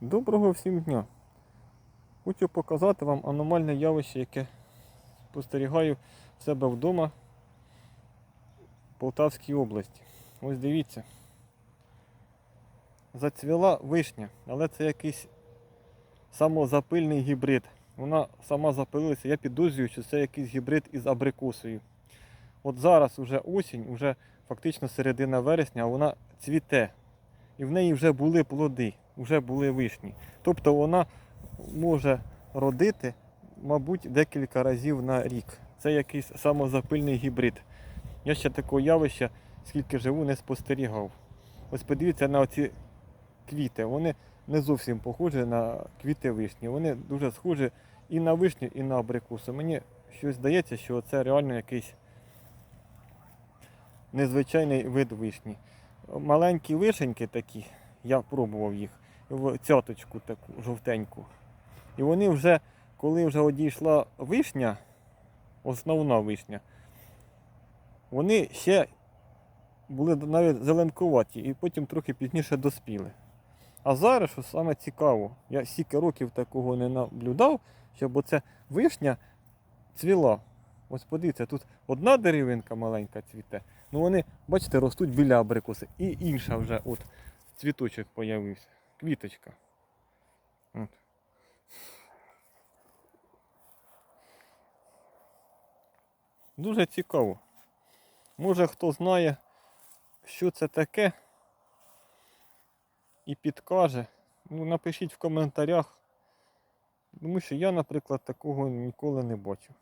Доброго всім дня! Хочу показати вам аномальне явище, яке спостерігаю в себе вдома в Полтавській області. Ось дивіться. Зацвіла вишня, але це якийсь самозапильний гібрид. Вона сама запилилася. Я підозрюю, що це якийсь гібрид із абрикосою. От зараз уже осінь, вже фактично середина вересня, а вона цвіте. І в неї вже були плоди, вже були вишні. Тобто вона може родити, мабуть, декілька разів на рік. Це якийсь самозапильний гібрид. Я ще такого явища, скільки живу, не спостерігав. Ось подивіться на оці квіти. Вони не зовсім похожі на квіти вишні. Вони дуже схожі і на вишню, і на абрикосу. Мені щось здається, що це реально якийсь незвичайний вид вишні. Маленькі вишеньки такі, я пробував їх, в цяточку таку жовтеньку. І вони вже, коли вже одійшла вишня, основна вишня, вони ще були навіть зеленкуваті і потім трохи пізніше доспіли. А зараз, що саме цікаво, я стільки років такого не наблюдав, щоб оця вишня цвіла. Ось подивіться, тут одна деревинка маленька цвіте, ну вони, бачите, ростуть біля абрикоси. І інша вже от цвіточок появився. Квіточка. От. Дуже цікаво. Може хто знає, що це таке і підкаже. Ну, напишіть в коментарях. Тому що я, наприклад, такого ніколи не бачив.